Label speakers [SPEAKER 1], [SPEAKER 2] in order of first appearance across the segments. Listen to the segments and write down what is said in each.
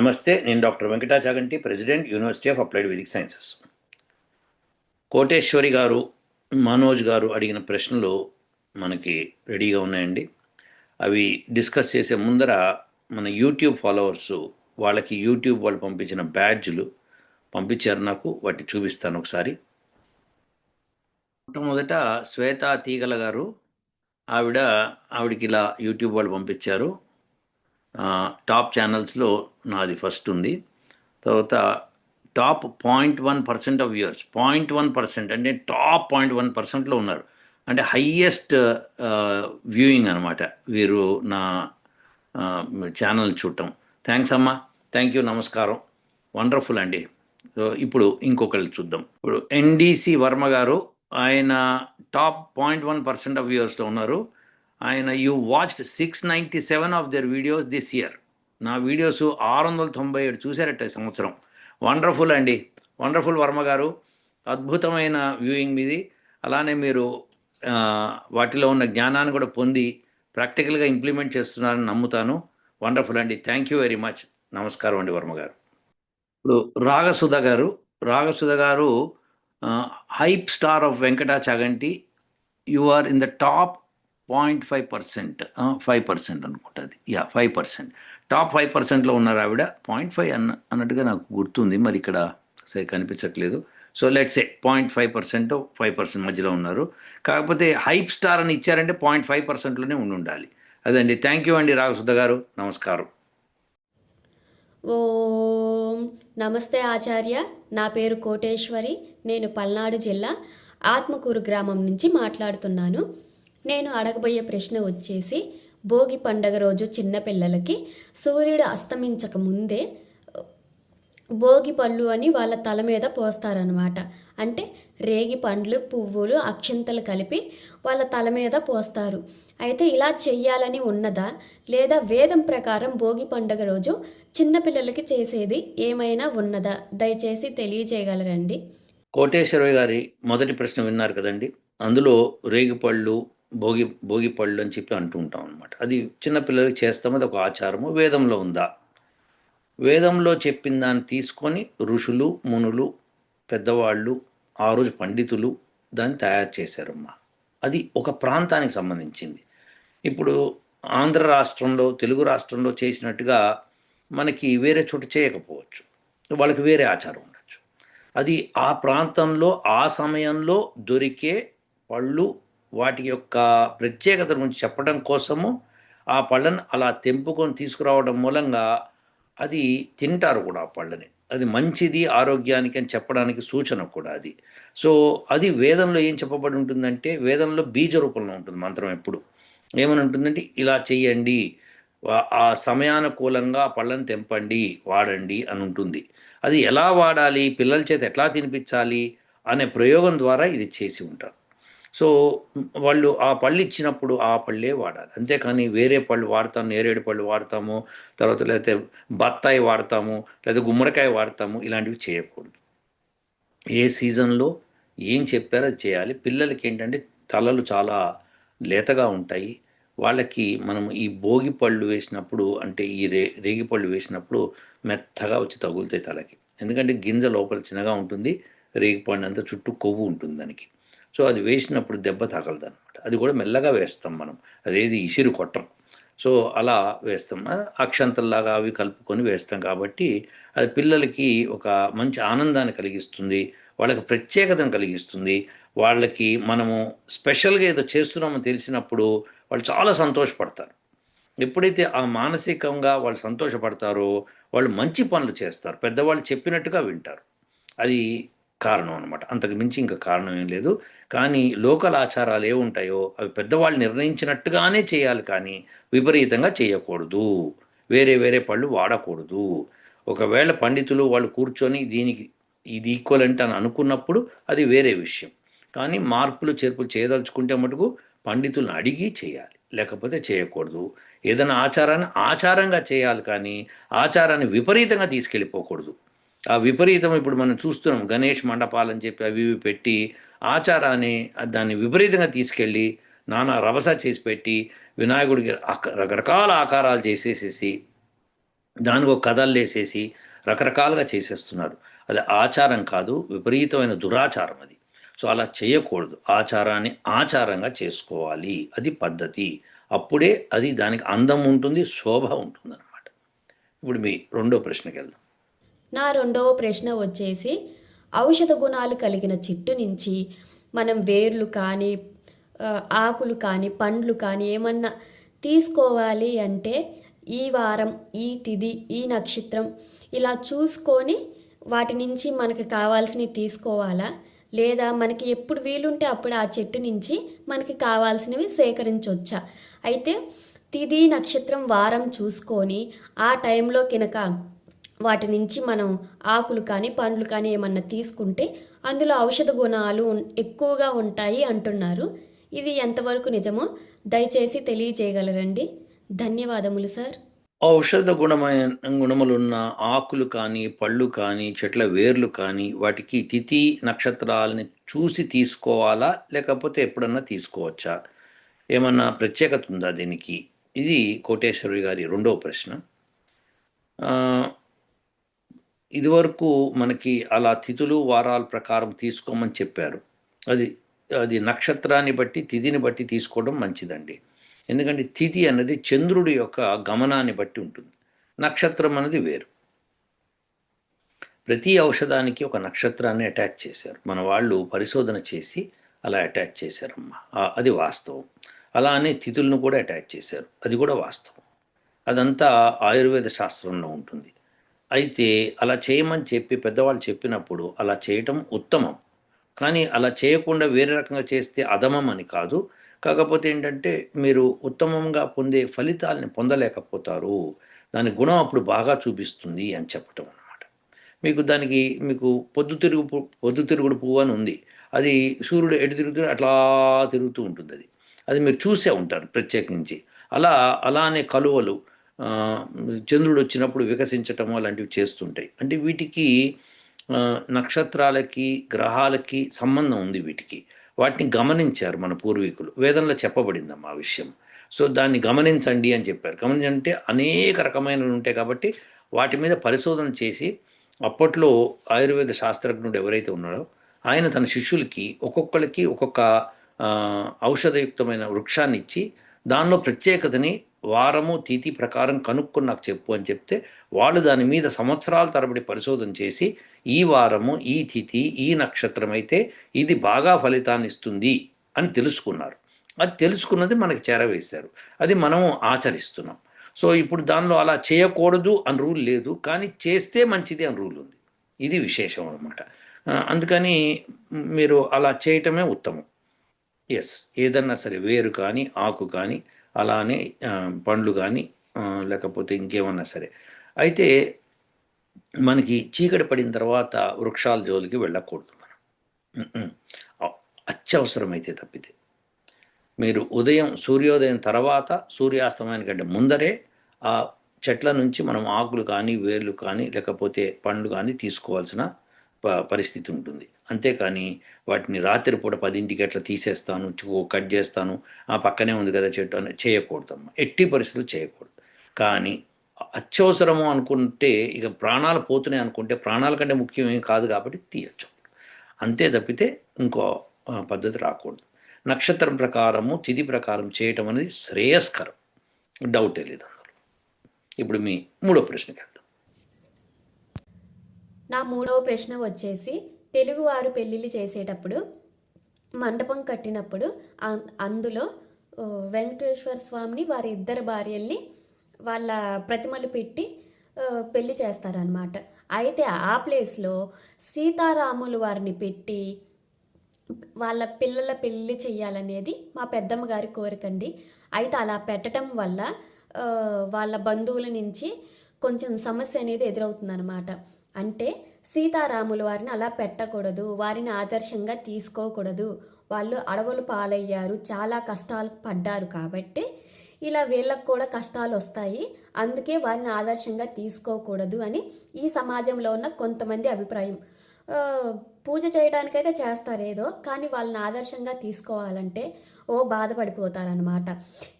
[SPEAKER 1] నమస్తే నేను doctor Venkata Chaganti president university of applied Vedic sciences. Koteswari garu Manoj garu అడిగిన ప్రశ్నలు మనకి రెడీగా ఉన్నాయండి. అవి డిస్కస్ చేసే ముందర మన యూట్యూబ్ ఫాలోవర్స్ వాళ్ళకి యూట్యూబ్ వాళ్ళు పంపించిన బ్యాడ్జ్లు పంపించారు నాకు వాటిని చూపిస్తాను ఒకసారి. మొట్టమొదట శ్వేత తీగల గారు ఆవిడ ఆవిడకి ఇలా యూట్యూబ్ వాళ్ళు పంపించారు. టాప్ ఛానల్స్లో నాది ఫస్ట్ ఉంది. తర్వాత top point one percent of viewers point one percent అంటే టాప్ పాయింట్ వన్ పర్సెంట్లో ఉన్నారు. అంటే హయ్యెస్ట్ వ్యూయింగ్ అనమాట వీరు నా ఛానల్ చూడటం. థ్యాంక్స్ అమ్మా. Thank you. నమస్కారం. వండర్ఫుల్ అండి. ఇప్పుడు ఇంకొకళ్ళు చూద్దాం. ఇప్పుడు ఎన్డీసీ వర్మ గారు ఆయన top point one percent of వ్యూయర్స్లో ఉన్నారు. ఆయన you watched six ninety seven of the videos this year నా వీడియోస్ ఆరు వందల తొంభై ఏడు చూశారట ఈ సంవత్సరం. వండర్ఫుల్ అండి. వండర్ఫుల్ వర్మ గారు. అద్భుతమైన వ్యూయింగ్ మీది. అలానే మీరు వాటిలో ఉన్న జ్ఞానాన్ని కూడా పొంది ప్రాక్టికల్గా ఇంప్లిమెంట్ చేస్తున్నారని నమ్ముతాను. వండర్ఫుల్ అండి. Thank you very much. నమస్కారం అండి వర్మ గారు. ఇప్పుడు రాగసుధ గారు. రాగసుధ గారు hype star of Venkata Chaganti you are in the top point five percent five percent అనుకుంటుంది yeah five percent. Top five పర్సెంట్లో ఉన్నారు ఆవిడ. పాయింట్ ఫైవ్ అన్న అన్నట్టుగా నాకు గుర్తుంది మరి ఇక్కడ సరి కనిపించట్లేదు. So let's a point five percent five percent మధ్యలో ఉన్నారు. కాకపోతే హైప్ స్టార్ అని ఇచ్చారంటే పాయింట్ ఫైవ్ పర్సెంట్లోనే ఉండి ఉండాలి. అదండి. థ్యాంక్ యూ అండి రాఘసుద్ధ గారు. నమస్కారం.
[SPEAKER 2] ఓం నమస్తే ఆచార్య. నా పేరు కోటేశ్వరి. నేను పల్నాడు జిల్లా ఆత్మకూరు గ్రామం నుంచి మాట్లాడుతున్నాను. నేను అడగబోయే ప్రశ్న వచ్చేసి భోగి పండగ రోజు చిన్నపిల్లలకి సూర్యుడు అస్తమించక ముందే భోగి పళ్ళు అని వాళ్ళ తల మీద పోస్తారనమాట అంటే రేగి పండ్లు పువ్వులు అక్షంతలు కలిపి వాళ్ళ తల మీద పోస్తారు. అయితే ఇలా చెయ్యాలని ఉన్నదా? లేదా వేదం ప్రకారం భోగి పండుగ రోజు చిన్నపిల్లలకి చేసేది ఏమైనా ఉన్నదా? దయచేసి తెలియజేయగలరండి.
[SPEAKER 1] కోటేశ్వరరావు గారి మొదటి ప్రశ్న విన్నారు కదండి. అందులో రేగిపళ్ళు భోగి భోగి పళ్ళు అని చెప్పి అంటూ ఉంటాం అనమాట అది చిన్నపిల్లలకి చేస్తాం అది ఒక ఆచారము వేదంలో ఉందా? వేదంలో చెప్పిన దాన్ని తీసుకొని ఋషులు మునులు పెద్దవాళ్ళు ఆ రోజు పండితులు దాన్ని తయారు చేశారమ్మా. అది ఒక ప్రాంతానికి సంబంధించింది. ఇప్పుడు ఆంధ్ర రాష్ట్రంలో తెలుగు రాష్ట్రంలో చేసినట్టుగా మనకి వేరే చోట చేయకపోవచ్చు. వాళ్ళకి వేరే ఆచారం ఉండొచ్చు. అది ఆ ప్రాంతంలో ఆ సమయంలో దొరికే పళ్ళు వాటి యొక్క ప్రత్యేకత గురించి చెప్పడం కోసము ఆ పళ్ళను అలా తెంపుకొని తీసుకురావడం మూలంగా అది తింటారు కూడా ఆ పళ్ళని. అది మంచిది ఆరోగ్యానికి అని చెప్పడానికి సూచన కూడా అది. సో అది వేదంలో ఏం చెప్పబడి ఉంటుందంటే వేదంలో బీజ రూపంలో ఉంటుంది మంత్రం ఎప్పుడు. ఏమని ఉంటుందంటే ఇలా చేయండి ఆ సమయానుకూలంగా ఆ పళ్ళని తెంపండి వాడండి అని ఉంటుంది. అది ఎలా వాడాలి పిల్లల చేత ఎట్లా తినిపించాలి అనే ప్రయోగం ద్వారా ఇది చేసి ఉంటారు. సో వాళ్ళు ఆ పళ్ళు ఇచ్చినప్పుడు ఆ పళ్ళే వాడాలి. అంతేకాని వేరే పళ్ళు వాడతాము నేరేడు పళ్ళు వాడతాము తర్వాత లేకపోతే బత్తాయి వాడతాము లేదా గుమ్మడికాయ వాడతాము ఇలాంటివి చేయకూడదు. ఏ సీజన్లో ఏం చెప్పారో అది చేయాలి. పిల్లలకి ఏంటంటే తలలు చాలా లేతగా ఉంటాయి. వాళ్ళకి మనం ఈ భోగి పళ్ళు వేసినప్పుడు అంటే ఈ రే రేగి పళ్ళు వేసినప్పుడు మెత్తగా వచ్చి తగులుతాయి తలకి. ఎందుకంటే గింజ లోపల చిన్నగా ఉంటుంది రేగి పండు అంతా చుట్టూ కొవ్వు ఉంటుంది దానికి. సో అది వేసినప్పుడు దెబ్బ తగలదు అనమాట అది కూడా మెల్లగా వేస్తాం మనం. అదేది ఇసిరు కొట్టం సో అలా వేస్తాం. అక్షంతల్లాగా అవి కలుపుకొని వేస్తాం కాబట్టి అది పిల్లలకి ఒక మంచి ఆనందాన్ని కలిగిస్తుంది. వాళ్ళకి ప్రత్యేకతను కలిగిస్తుంది. వాళ్ళకి మనము స్పెషల్గా ఏదో చేస్తున్నామో తెలిసినప్పుడు వాళ్ళు చాలా సంతోషపడతారు. ఎప్పుడైతే ఆ మానసికంగా వాళ్ళు సంతోషపడతారో వాళ్ళు మంచి పనులు చేస్తారు. పెద్దవాళ్ళు చెప్పినట్టుగా వింటారు. అది కారణం అనమాట అంతకు మించి ఇంకా కారణం ఏం లేదు. కానీ లోకల్ ఆచారాలు ఏ ఉంటాయో అవి పెద్దవాళ్ళు నిర్ణయించినట్టుగానే చేయాలి కానీ విపరీతంగా చేయకూడదు. వేరే వేరే పళ్ళు వాడకూడదు. ఒకవేళ పండితులు వాళ్ళు కూర్చొని దీనికి ఇది ఈక్వల్ అంటే అని అనుకున్నప్పుడు అది వేరే విషయం. కానీ మార్పులు చేర్పులు చేయదలుచుకుంటే మటుకు పండితులను అడిగి చేయాలి. లేకపోతే చేయకూడదు. ఏదైనా ఆచారాన్ని ఆచారంగా చేయాలి కానీ ఆచారాన్ని విపరీతంగా తీసుకెళ్ళిపోకూడదు. ఆ విపరీతం ఇప్పుడు మనం చూస్తున్నాం. గణేష్ మండపాలని చెప్పి అవి ఇవి పెట్టి ఆచారాన్ని దాన్ని విపరీతంగా తీసుకెళ్ళి నానా రభస చేసి పెట్టి వినాయకుడికి అక- రకరకాల ఆకారాలు చేసేసేసి దానికి ఒక కథలు వేసేసి రకరకాలుగా చేసేస్తున్నారు. అది ఆచారం కాదు విపరీతమైన దురాచారం అది. సో అలా చేయకూడదు. ఆచారాన్ని ఆచారంగా చేసుకోవాలి. అది పద్ధతి. అప్పుడే అది దానికి అందం ఉంటుంది శోభ ఉంటుంది అనమాట ఇప్పుడు మీ రెండో ప్రశ్నకి వెళ్దాం.
[SPEAKER 2] నా రెండవ ప్రశ్న వచ్చేసి ఔషధ గుణాలు కలిగిన చెట్టు నుంచి మనం వేర్లు కానీ ఆకులు కానీ పండ్లు కానీ ఏమన్నా తీసుకోవాలి అంటే ఈ వారం ఈ తిది ఈ నక్షత్రం ఇలా చూసుకొని వాటి నుంచి మనకి కావాల్సినవి తీసుకోవాలా? లేదా మనకి ఎప్పుడు వీలుంటే అప్పుడు ఆ చెట్టు నుంచి మనకి కావాల్సినవి సేకరించవచ్చా అయితే తిది నక్షత్రం వారం చూసుకొని ఆ టైంలో కనుక వాటి నుంచి మనం ఆకులు కానీ పండ్లు కానీ ఏమన్నా తీసుకుంటే అందులో ఔషధ గుణాలు ఎక్కువగా ఉంటాయి అంటున్నారు. ఇది ఎంతవరకు నిజమో దయచేసి తెలియజేయగలరండి. ధన్యవాదములు సార్.
[SPEAKER 1] ఔషధ గుణమైన గుణములున్న ఆకులు కానీ పళ్ళు కానీ చెట్ల వేర్లు కానీ వాటికి తిథి నక్షత్రాలని చూసి తీసుకోవాలా? లేకపోతే ఎప్పుడన్నా తీసుకోవచ్చా? ఏమన్నా ప్రత్యేకత ఉందా దీనికి? ఇది కోటేశ్వరి గారి రెండవ ప్రశ్న. ఇదివరకు మనకి అలా తిథులు వారాల ప్రకారం తీసుకోమని చెప్పారు. అది అది నక్షత్రాన్ని బట్టి తిథిని బట్టి తీసుకోవడం మంచిదండి. ఎందుకంటే తిథి అన్నది చంద్రుడి యొక్క గమనాన్ని బట్టి ఉంటుంది. నక్షత్రం అనేది వేరు. ప్రతి ఔషధానికి ఒక నక్షత్రాన్ని అటాచ్ చేశారు. మన వాళ్ళు పరిశోధన చేసి అలా అటాచ్ చేశారమ్మా. అది వాస్తవం. అలానే తిథులను కూడా అటాచ్ చేశారు. అది కూడా వాస్తవం. అదంతా ఆయుర్వేద శాస్త్రంలో ఉంటుంది. అయితే అలా చేయమని చెప్పి పెద్దవాళ్ళు చెప్పినప్పుడు అలా చేయటం ఉత్తమం. కానీ అలా చేయకుండా వేరే రకంగా చేస్తే అధమం అని కాదు. కాకపోతే ఏంటంటే మీరు ఉత్తమంగా పొందే ఫలితాలని పొందలేకపోతారు. దాని గుణం అప్పుడు బాగా చూపిస్తుంది అని చెప్పటం అనమాట మీకు దానికి మీకు పొద్దుతిరుగు పొద్దుతిరుగుడు పువ్వు అని ఉంది. అది సూర్యుడు ఎటు తిరుగుతూ అట్లా తిరుగుతూ ఉంటుంది అది. అది మీరు చూసే ఉంటారు ప్రత్యేకించి. అలా అలానే కలువలు చంద్రుడు వచ్చినప్పుడు వికసించటము అలాంటివి చేస్తుంటాయి. అంటే వీటికి నక్షత్రాలకి గ్రహాలకి సంబంధం ఉంది వీటికి. వాటిని గమనించారు మన పూర్వీకులు. వేదంలో చెప్పబడిందమ్మా ఆ విషయం. సో దాన్ని గమనించండి అని చెప్పారు. గమనించంటే అనేక రకమైనవి ఉంటాయి కాబట్టి వాటి మీద పరిశోధన చేసి అప్పట్లో ఆయుర్వేద శాస్త్రజ్ఞుడు ఎవరైతే ఉన్నాడో ఆయన తన శిష్యులకి ఒక్కొక్కరికి ఒక్కొక్క ఔషధయుక్తమైన వృక్షాన్ని ఇచ్చి దానిలో ప్రత్యేకతని వారము తిథి ప్రకారం కనుక్కొని నాకు చెప్పు అని చెప్తే వాళ్ళు దాని మీద సంవత్సరాల తరబడి పరిశోధన చేసి ఈ వారము ఈ తిథి ఈ నక్షత్రం అయితే ఇది బాగా ఫలితాన్ని ఇస్తుంది అని తెలుసుకున్నారు. అది తెలుసుకున్నది మనకి చేరవేశారు. అది మనము ఆచరిస్తున్నాం. సో ఇప్పుడు దానిలో అలా చేయకూడదు అని రూల్ లేదు కానీ చేస్తే మంచిది అని రూల్ ఉంది. ఇది విశేషం అనమాట అందుకని మీరు అలా చేయటమే ఉత్తమం. ఎస్ ఏదన్నా సరే వేరు కానీ ఆకు కానీ అలానే పండ్లు కానీ లేకపోతే ఇంకేమన్నా సరే. అయితే మనకి చీకటి పడిన తర్వాత వృక్షాల జోలికి వెళ్ళకూడదు మనం. అత్యవసరమైతే తప్పితే. మీరు ఉదయం సూర్యోదయం తర్వాత సూర్యాస్తమయానికి కంటే ముందరే ఆ చెట్ల నుంచి మనం ఆకులు కానీ వేర్లు కానీ లేకపోతే పండ్లు కానీ తీసుకోవాల్సిన ప- పరిస్థితి ఉంటుంది. అంతేకాని వాటిని రాత్రిపూట పదింటికి అట్లా తీసేస్తాను చూ- కట్ చేస్తాను ఆ పక్కనే ఉంది కదా చెట్టు అని చేయకూడదమ్మా ఎట్టి పరిస్థితులు చేయకూడదు. కానీ అత్యవసరము అనుకుంటే ఇక ప్రాణాలు పోతున్నాయి అనుకుంటే ప్రాణాల కంటే ముఖ్యమేం కాదు కాబట్టి తీయచ్చు. అంతే తప్పితే ఇంకో పద్ధతి రాకూడదు. నక్షత్రం ప్రకారము తిథి ప్రకారం చేయటం అనేది శ్రేయస్కరం. డౌటే లేదు అందులో. ఇప్పుడు మీ మూడో ప్రశ్నకి వెళ్దాం.
[SPEAKER 2] నా మూడవ ప్రశ్న వచ్చేసి తెలుగువారు పెళ్ళిళ్ళు చేసేటప్పుడు మండపం కట్టినప్పుడు అందులో వెంకటేశ్వర స్వామిని వారి ఇద్దరు భార్యల్ని వాళ్ళ ప్రతిమలు పెట్టి పెళ్ళి పెళ్ళి చేస్తారనమాట అయితే ఆ ప్లేస్లో సీతారాములు వారిని పెట్టి వాళ్ళ పిల్లల పెళ్ళి చేయాలనేది మా పెద్దమ్మ గారి కోరికండి అయితే అలా పెట్టడం వల్ల వాళ్ళ బంధువుల నుంచి కొంచెం సమస్య అనేది ఎదురవుతుందన్నమాట. అంటే సీతారాములు వారిని అలా పెట్టకూడదు వారిని ఆదర్శంగా తీసుకోకూడదు. వాళ్ళు అడవులు పాలయ్యారు చాలా కష్టాలు పడ్డారు కాబట్టి ఇలా వీళ్ళకు కూడా కష్టాలు వస్తాయి. అందుకే వారిని ఆదర్శంగా తీసుకోకూడదు అని ఈ సమాజంలో ఉన్న కొంతమంది అభిప్రాయం. పూజ చేయడానికైతే చేస్తారు ఏదో కానీ వాళ్ళని ఆదర్శంగా తీసుకోవాలంటే ఓ బాధపడిపోతారనమాట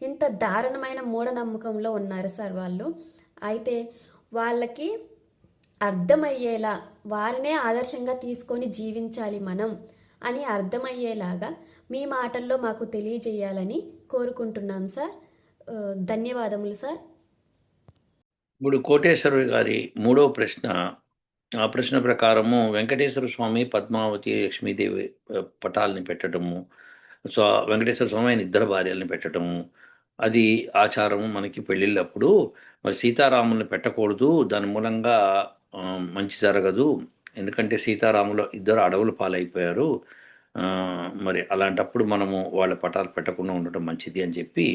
[SPEAKER 2] ఇంత దారుణమైన మూఢనమ్మకంలో ఉన్నారు సార్ వాళ్ళు. అయితే వాళ్ళకి అర్థమయ్యేలా వారినే ఆదర్శంగా తీసుకొని జీవించాలి మనం అని అర్థమయ్యేలాగా మీ మాటల్లో మాకు తెలియజేయాలని కోరుకుంటున్నాం సార్. ధన్యవాదములు సార్.
[SPEAKER 1] ఇప్పుడు కోటేశ్వర గారి మూడవ ప్రశ్న ఆ ప్రశ్న ప్రకారము వెంకటేశ్వర స్వామి పద్మావతి లక్ష్మీదేవి పటాలని పెట్టడము సో వెంకటేశ్వర స్వామి ఆయన ఇద్దరు భార్యలను పెట్టడము అది ఆచారము మనకి పెళ్ళిళ్ళప్పుడు. మరి సీతారాముల్ని పెట్టకూడదు దాని మూలంగా మంచి జరగదు. ఎందుకంటే సీతారాములు ఇద్దరు అడవులు పాలైపోయారు. మరి అలాంటప్పుడు మనము వాళ్ళ పటాలు పెట్టకుండా ఉండటం మంచిది అని చెప్పి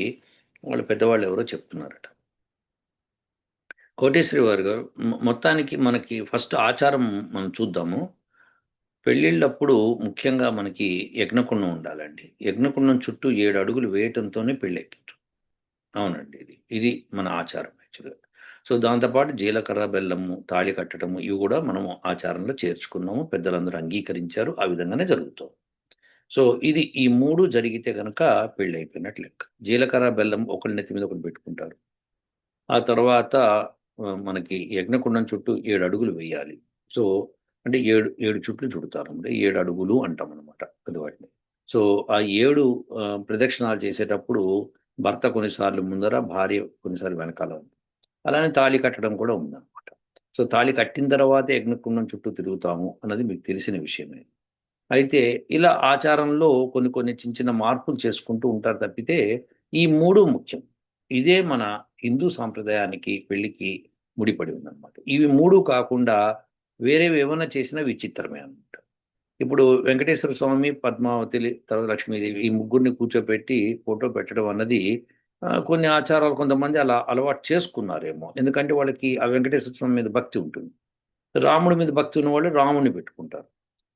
[SPEAKER 1] వాళ్ళ పెద్దవాళ్ళు ఎవరో చెప్తున్నారట. కోటేశ్వరి వారు గారు మొత్తానికి మనకి ఫస్ట్ ఆచారం మనం చూద్దాము. పెళ్ళిళ్ళప్పుడు ముఖ్యంగా మనకి యజ్ఞకుండం ఉండాలండి. యజ్ఞకుండం చుట్టూ ఏడు అడుగులు వేయటంతోనే పెళ్ళి అయిపోతుంది అవునండి ఇది ఇది మన ఆచారం యాక్చువల్గా. సో దాంతోపాటు జీలకర్ర బెల్లము తాళి కట్టడము ఇవి కూడా మనము ఆచారంలో చేర్చుకున్నాము. పెద్దలందరూ అంగీకరించారు. ఆ విధంగానే జరుగుతాం సో ఇది ఈ మూడు జరిగితే కనుక పెళ్ళి అయిపోయినట్లు లెక్క. జీలకర్ర బెల్లం ఒకరి నెత్తి మీద ఒకటి పెట్టుకుంటారు. ఆ తర్వాత మనకి యజ్ఞకుండం చుట్టూ ఏడు అడుగులు వేయాలి. సో అంటే ఏడు ఏడు చుట్లు చుడతారు అంటే ఏడు అడుగులు అంటాం అనమాట అది వాటిని. సో ఆ ఏడు ప్రదక్షిణాలు చేసేటప్పుడు భర్త కొన్నిసార్లు ముందర భార్య కొన్నిసార్లు వెనకాల ఉంది అలానే తాళి కట్టడం కూడా ఉందన్నమాట. సో తాళి కట్టిన తర్వాత యజ్ఞకుండం చుట్టూ తిరుగుతాము అన్నది మీకు తెలిసిన విషయమే. అయితే ఇలా ఆచారంలో కొన్ని కొన్ని చిన్న చిన్న మార్పులు చేసుకుంటూ ఉంటారు తప్పితే ఈ మూడు ముఖ్యం. ఇదే మన హిందూ సాంప్రదాయానికి పెళ్ళికి ముడిపడి ఉందన్నమాట. ఇవి మూడు కాకుండా వేరేవి ఏమైనా చేసినా విచిత్రమే అనమాట ఇప్పుడు వెంకటేశ్వర స్వామి పద్మావతి తర్వాత లక్ష్మీదేవి ఈ ముగ్గురిని కూర్చోపెట్టి ఫోటో పెట్టడం అన్నది కొన్ని ఆచారాలు కొంతమంది అలా అలవాటు చేసుకున్నారేమో. ఎందుకంటే వాళ్ళకి ఆ వెంకటేశ్వర స్వామి మీద భక్తి ఉంటుంది. రాముడి మీద భక్తి ఉన్న వాళ్ళు రాముని పెట్టుకుంటారు.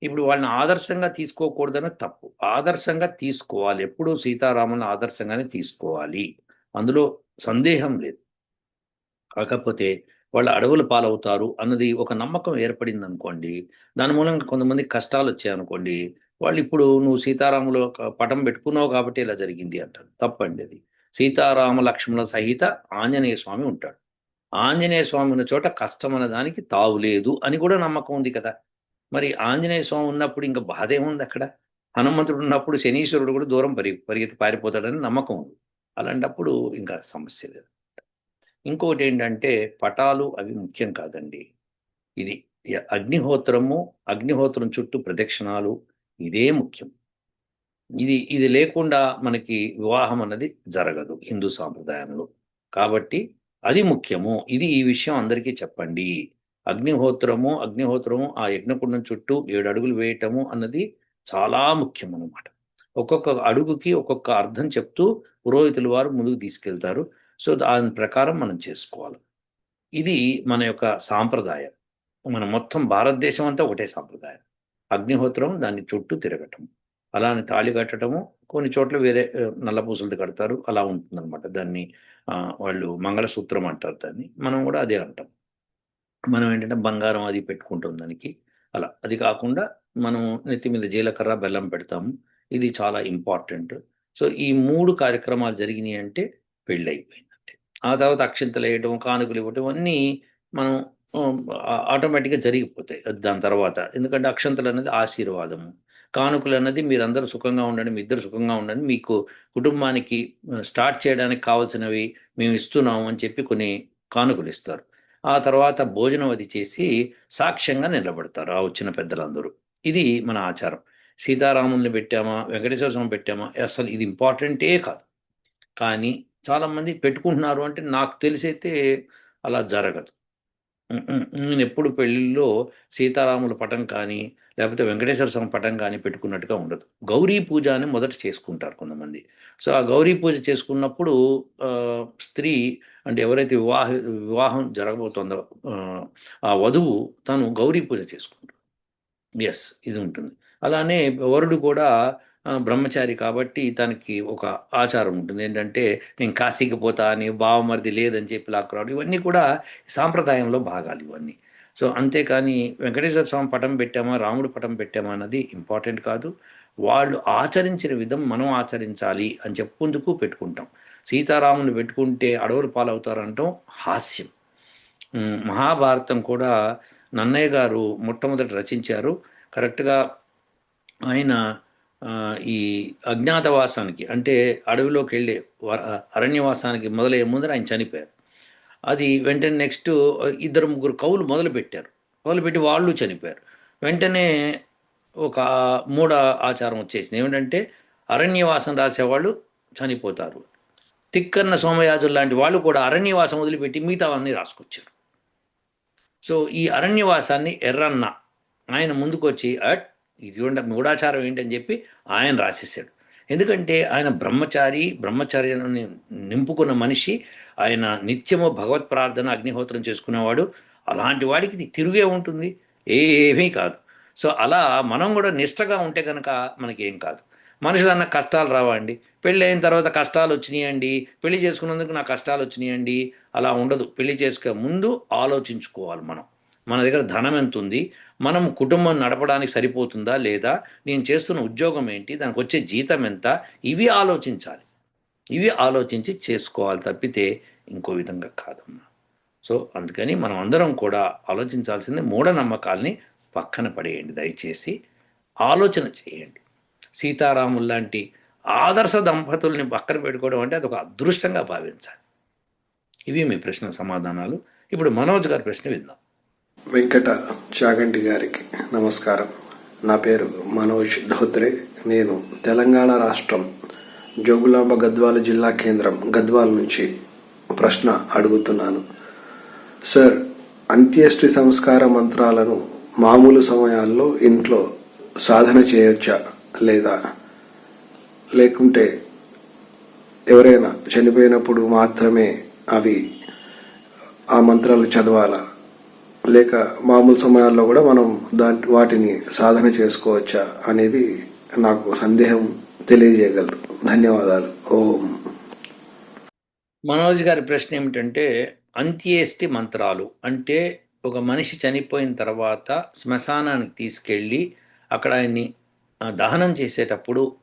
[SPEAKER 1] ఇప్పుడు వాళ్ళని ఆదర్శంగా తీసుకోకూడదని తప్పు. ఆదర్శంగా తీసుకోవాలి. ఎప్పుడూ సీతారాముని ఆదర్శంగానే తీసుకోవాలి. అందులో సందేహం లేదు. కాకపోతే వాళ్ళు అడవులు పాలవుతారు అన్నది ఒక నమ్మకం ఏర్పడింది అనుకోండి దాని మూలంగా కొంతమంది కష్టాలు వచ్చాయనుకోండి వాళ్ళు ఇప్పుడు నువ్వు సీతారాములో ఒక పటం పెట్టుకున్నావు కాబట్టి ఇలా జరిగింది అంటారు. తప్పండి అది. సీతారామ లక్ష్మణ సహిత ఆంజనేయ స్వామి ఉంటాడు. ఆంజనేయ స్వామి ఉన్న చోట కష్టం అన్న దానికి తావు లేదు అని కూడా నమ్మకం ఉంది కదా. మరి ఆంజనేయ స్వామి ఉన్నప్పుడు ఇంకా బాధ ఏముంది అక్కడ? హనుమంతుడు ఉన్నప్పుడు శనీశ్వరుడు కూడా దూరం పరి పరిగెత్తి పారిపోతాడని నమ్మకం ఉంది. అలాంటప్పుడు ఇంకా సమస్య లేదు. ఇంకొకటి ఏంటంటే పటాలు అవి ముఖ్యం కాదండి. ఇది అగ్నిహోత్రము అగ్నిహోత్రం చుట్టూ ప్రదక్షిణాలు ఇదే ముఖ్యం. ఇది ఇది లేకుండా మనకి వివాహం అన్నది జరగదు హిందూ సాంప్రదాయంలో. కాబట్టి అది ముఖ్యము. ఇది ఈ విషయం అందరికీ చెప్పండి. అగ్నిహోత్రము అగ్నిహోత్రము ఆ యజ్ఞకుండం చుట్టూ ఏడు అడుగులు వేయటము అన్నది చాలా ముఖ్యం అనమాట ఒక్కొక్క అడుగుకి ఒక్కొక్క అర్థం చెప్తూ పురోహితుల వారు ముందుకు తీసుకెళ్తారు. సో దాని ప్రకారం మనం చేసుకోవాలి. ఇది మన యొక్క సాంప్రదాయం. మన మొత్తం భారతదేశం అంతా ఒకటే సాంప్రదాయం. అగ్నిహోత్రం దాన్ని చుట్టూ తిరగటం. అలానే తాళి కట్టడము కొన్ని చోట్ల వేరే నల్ల పూసలతో కడతారు. అలా ఉంటుందన్నమాట. దాన్ని వాళ్ళు మంగళసూత్రం అంటారు దాన్ని. మనం కూడా అదే అంటాం. మనం ఏంటంటే బంగారం అది పెట్టుకుంటాం దానికి. అలా. అది కాకుండా మనం నెత్తి మీద జీలకర్ర బెల్లం పెడతాము. ఇది చాలా ఇంపార్టెంట్. సో ఈ మూడు కార్యక్రమాలు జరిగినాయి అంటే పెళ్ళి అయిపోయిందంటే ఆ తర్వాత అక్షింతలు వేయటం కానుకలు ఇవ్వటం అన్నీ మనం ఆటోమేటిక్గా జరిగిపోతాయి. దాని తర్వాత. ఎందుకంటే అక్షంతలు అనేది ఆశీర్వాదము. కానుకలు అన్నది మీరందరూ సుఖంగా ఉండండి మీ ఇద్దరు సుఖంగా ఉండండి. మీకు కుటుంబానికి స్టార్ట్ చేయడానికి కావాల్సినవి మేము ఇస్తున్నాము అని చెప్పి కొన్ని కానుకలు ఇస్తారు. ఆ తర్వాత భోజనం అది చేసి సాక్ష్యంగా నిలబడతారు ఆ వచ్చిన పెద్దలందరూ. ఇది మన ఆచారం. సీతారాముల్ని పెట్టామా? వెంకటేశ్వర స్వామి పెట్టామా? అసలు ఇది ఇంపార్టెంటే కాదు. కానీ చాలామంది పెట్టుకుంటున్నారు అంటే నాకు తెలిసైతే అలా జరగదు. నేను ఎప్పుడు పెళ్ళిళ్ళలో సీతారాముల పటం కానీ లేకపోతే వెంకటేశ్వర స్వామి పటం కానీ పెట్టుకున్నట్టుగా ఉండదు. గౌరీ పూజ అని మొదట చేసుకుంటారు కొంతమంది. సో ఆ గౌరీ పూజ చేసుకున్నప్పుడు స్త్రీ అంటే ఎవరైతే వివాహ వివాహం జరగబోతుందో ఆ, వధువు తను గౌరీ పూజ చేసుకుంటాడు. ఎస్ ఇది ఉంటుంది. అలానే వరుడు కూడా బ్రహ్మచారి కాబట్టి తనకి ఒక ఆచారం ఉంటుంది. ఏంటంటే నేను కాశీకి పోతా అని బావమరిది లేదని చెప్పి లాక్కురావడం. ఇవన్నీ కూడా సాంప్రదాయంలో భాగాలు ఇవన్నీ. సో అంతేకాని వెంకటేశ్వర స్వామి పటం పెట్టామా రాముడు పటం పెట్టామా అన్నది ఇంపార్టెంట్ కాదు. వాళ్ళు ఆచరించిన విధం మనం ఆచరించాలి అని చెప్పుకుందుకు పెట్టుకుంటాం. సీతారాముని పెట్టుకుంటే అడవులు పాలవుతారంటాం హాస్యం. మహాభారతం కూడా నన్నయ్య గారు మొట్టమొదటి రచించారు. కరెక్ట్గా ఆయన ఈ అజ్ఞాతవాసానికి అంటే అడవిలోకి వెళ్ళే అరణ్యవాసానికి మొదలయ్యే ముందర ఆయన చనిపోయారు. అది వెంటనే నెక్స్ట్ ఇద్దరు ముగ్గురు కవులు మొదలుపెట్టారు. మొదలుపెట్టి వాళ్ళు చనిపోయారు. వెంటనే ఒక మూడ ఆచారం వచ్చేసింది. ఏమిటంటే అరణ్యవాసం రాసేవాళ్ళు చనిపోతారు. తిక్కన్న సోమయాజులు లాంటి వాళ్ళు కూడా అరణ్యవాసం వదిలిపెట్టి మిగతావన్నీ రాసుకొచ్చారు. సో ఈ అరణ్యవాసాన్ని ఎర్రన్న ఆయన ముందుకొచ్చి అట్ ఇది మూఢాచారం ఏంటని చెప్పి ఆయన రాసేసాడు ఎందుకంటే ఆయన బ్రహ్మచారి బ్రహ్మచర్యని నింపుకున్న మనిషి ఆయన నిత్యము భగవత్ ప్రార్థన అగ్నిహోత్రం చేసుకునేవాడు. అలాంటి వాడికి ఇది తిరుగే ఉంటుంది. ఏమీ కాదు. సో అలా మనం కూడా నిష్టగా ఉంటే కనుక మనకి ఏం కాదు. మనుషులన్న కష్టాలు రావండి. పెళ్ళి అయిన తర్వాత కష్టాలు వచ్చినాయండి. పెళ్ళి చేసుకున్నందుకు నా కష్టాలు వచ్చినాయండి. అలా ఉండదు. పెళ్ళి చేసుకునే ముందు ఆలోచించుకోవాలి మనం. మన దగ్గర ధనం ఎంత ఉంది మనం కుటుంబం నడపడానికి సరిపోతుందా లేదా? నేను చేస్తున్న ఉద్యోగం ఏంటి? దానికి వచ్చే జీతం ఎంత? ఇవి ఆలోచించాలి. ఇవి ఆలోచించి చేసుకోవాలి తప్పితే ఇంకో విధంగా కాదమ్మా. సో అందుకని మనం అందరం కూడా ఆలోచించాల్సింది మూఢనమ్మకాల్ని పక్కన పడేయండి. దయచేసి ఆలోచన చేయండి. సీతారాములు లాంటి ఆదర్శ దంపతుల్ని పక్కన పెట్టుకోవడం అంటే అదొక అదృష్టంగా భావించాలి. ఇవి మీ ప్రశ్న సమాధానాలు. ఇప్పుడు మనోజ్ గారి ప్రశ్న విందాం.
[SPEAKER 3] వెంకట చాగంటి గారికి నమస్కారం. నా పేరు మనోజ్ ధోత్రే. నేను తెలంగాణ రాష్ట్రం జోగులాంబ గద్వాల జిల్లా కేంద్రం గద్వాల నుంచి ప్రశ్న అడుగుతున్నాను. సార్ అంత్యేష్టి సంస్కార మంత్రాలను మామూలు సమయాల్లో ఇంట్లో సాధన చేయొచ్చా లేదా? లేకుంటే ఎవరైనా చనిపోయినప్పుడు మాత్రమే అవి ఆ మంత్రాలు చదవాలా? లేక మామూలు సమయాల్లో కూడా మనం దాంట్ వాటిని సాధన చేసుకోవచ్చా అనేది నాకు సందేహం తెలియజేయగలరు. ధన్యవాదాలు. ఓం.
[SPEAKER 1] మనోజ్ గారి ప్రశ్న ఏమిటంటే అంత్యేష్టి మంత్రాలు. అంటే ఒక మనిషి చనిపోయిన తర్వాత శ్మశానానికి తీసుకెళ్ళి అక్కడ ఆయన్ని దహనం చేసేటప్పుడు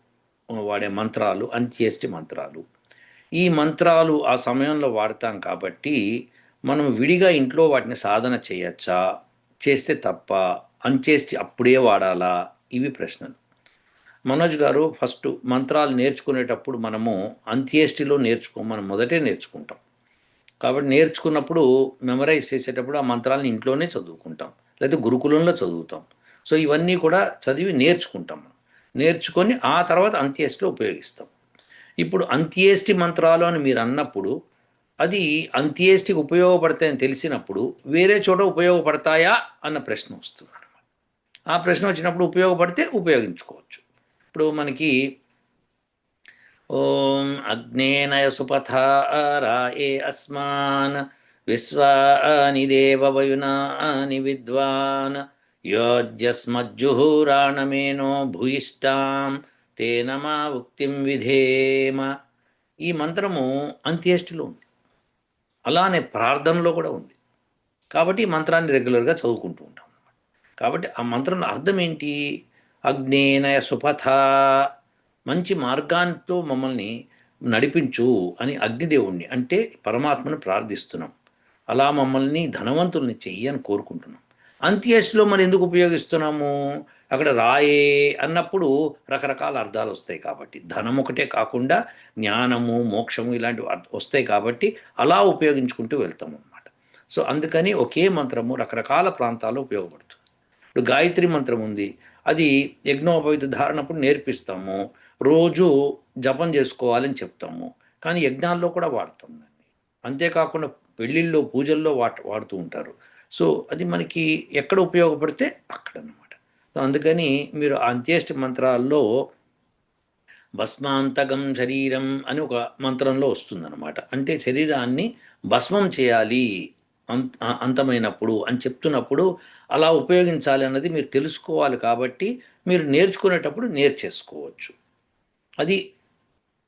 [SPEAKER 1] వాడే మంత్రాలు అంత్యేష్టి మంత్రాలు. ఈ మంత్రాలు ఆ సమయంలో వాడతాం కాబట్టి మనం విడిగా ఇంట్లో వాటిని సాధన చేయొచ్చా? చేస్తే తప్ప అంత్యేష్టి అప్పుడే వాడాలా? ఇవి ప్రశ్నలు. మనోజ్ గారు ఫస్ట్ మంత్రాలు నేర్చుకునేటప్పుడు మనము అంత్యేష్టిలో నేర్చుకో మనం మొదటే నేర్చుకుంటాం. కాబట్టి నేర్చుకున్నప్పుడు మెమరైజ్ చేసేటప్పుడు ఆ మంత్రాలను ఇంట్లోనే చదువుకుంటాం. లేదా గురుకులంలో చదువుతాం. సో ఇవన్నీ కూడా చదివి నేర్చుకుంటాం మనం. నేర్చుకొని ఆ తర్వాత అంత్యేష్టిలో ఉపయోగిస్తాం. ఇప్పుడు అంత్యేష్టి మంత్రాలు అని మీరు అన్నప్పుడు అది అంత్యేష్టికి ఉపయోగపడతాయని తెలిసినప్పుడు వేరే చోట ఉపయోగపడతాయా అన్న ప్రశ్న వస్తుంది అనమాట ఆ ప్రశ్న వచ్చినప్పుడు ఉపయోగపడితే ఉపయోగించుకోవచ్చు. ఇప్పుడు మనకి ఓం అగ్నేనయ సుపథారాయే అస్మాన్ విశ్వాని దేవవయునాని విద్వాన్ యోజ్యస్మజ్జుహూరాణమేనో భూయిష్టాం తేనమా ఉక్తిం విధేమ. ఈ మంత్రము అంత్యేష్టిలో ఉంది. అలానే ప్రార్థనలో కూడా ఉంది. కాబట్టి ఈ మంత్రాన్ని రెగ్యులర్గా చదువుకుంటూ ఉంటాం కాబట్టి ఆ మంత్రం అర్థం ఏంటి? అగ్నేనయ సుపథ మంచి మార్గాంతో మమ్మల్ని నడిపించు అని అగ్నిదేవుణ్ణి అంటే పరమాత్మను ప్రార్థిస్తున్నాం. అలా మమ్మల్ని ధనవంతుల్ని చెయ్యి అని కోరుకుంటున్నాం. అంత్యేష్లో మరి ఎందుకు ఉపయోగిస్తున్నాము? అక్కడ రాయే అన్నప్పుడు రకరకాల అర్థాలు వస్తాయి కాబట్టి. ధనం ఒకటే కాకుండా జ్ఞానము మోక్షము ఇలాంటివి వస్తాయి కాబట్టి అలా ఉపయోగించుకుంటూ వెళ్తాం అన్నమాట సో అందుకని ఒకే మంత్రము రకరకాల ప్రాంతాల్లో ఉపయోగపడుతుంది. ఇప్పుడు గాయత్రి మంత్రం ఉంది. అది యజ్ఞోపవిత ధారణప్పుడు నేర్పిస్తాము. రోజు జపం చేసుకోవాలని చెప్తాము. కానీ యజ్ఞాల్లో కూడా వాడతాం దాన్ని. అంతేకాకుండా పెళ్ళిళ్ళలో పూజల్లో వాట వాడుతూ ఉంటారు. సో అది మనకి ఎక్కడ ఉపయోగపడితే అక్కడ అన్నమాట సో అందుకని మీరు అంత్యేష్టి మంత్రాల్లో భస్మాంతకం శరీరం అని ఒక మంత్రంలో వస్తుందన్నమాట. అంటే శరీరాన్ని భస్మం చేయాలి అంత అంతమైనప్పుడు అని చెప్తున్నప్పుడు అలా ఉపయోగించాలి అన్నది మీరు తెలుసుకోవాలి కాబట్టి మీరు నేర్చుకునేటప్పుడు నేర్చేసుకోవచ్చు. అది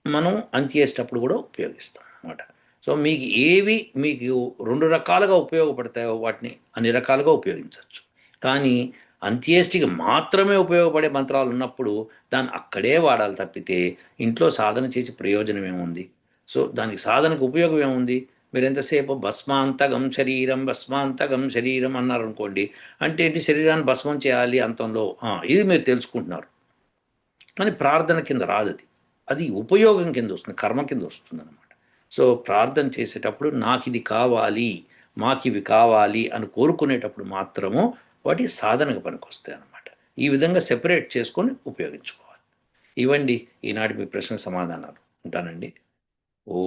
[SPEAKER 1] మనం అంత్యేసేటప్పుడు కూడా ఉపయోగిస్తాం అనమాట సో మీకు ఏవి మీకు రెండు రకాలుగా ఉపయోగపడతాయో వాటిని అన్ని రకాలుగా ఉపయోగించవచ్చు. కానీ అంత్యేష్టికి మాత్రమే ఉపయోగపడే మంత్రాలు ఉన్నప్పుడు దాన్ని అక్కడే వాడాలి తప్పితే ఇంట్లో సాధన చేసి ప్రయోజనం ఏముంది? సో దానికి సాధనకు ఉపయోగం ఏముంది? మీరు ఎంతసేపు భస్మాంతగం శరీరం భస్మాంతగం శరీరం అన్నారు అనుకోండి అంటే ఏంటి? శరీరాన్ని భస్మం చేయాలి అంతంలో ఇది మీరు తెలుసుకుంటున్నారు. కానీ ప్రార్థన కింద రాదు అది. అది ఉపయోగం కింద వస్తుంది కర్మ కింద వస్తుంది అనమాట సో ప్రార్థన చేసేటప్పుడు నాకు ఇది కావాలి మాకు ఇవి కావాలి అని కోరుకునేటప్పుడు మాత్రము వాటి సాధనకు పనికొస్తాయి అన్నమాట. ఈ విధంగా సెపరేట్ చేసుకొని ఉపయోగించుకోవాలి. ఇవ్వండి. ఈనాటి మీ ప్రశ్న సమాధానాలు. ఉంటానండి. ఓ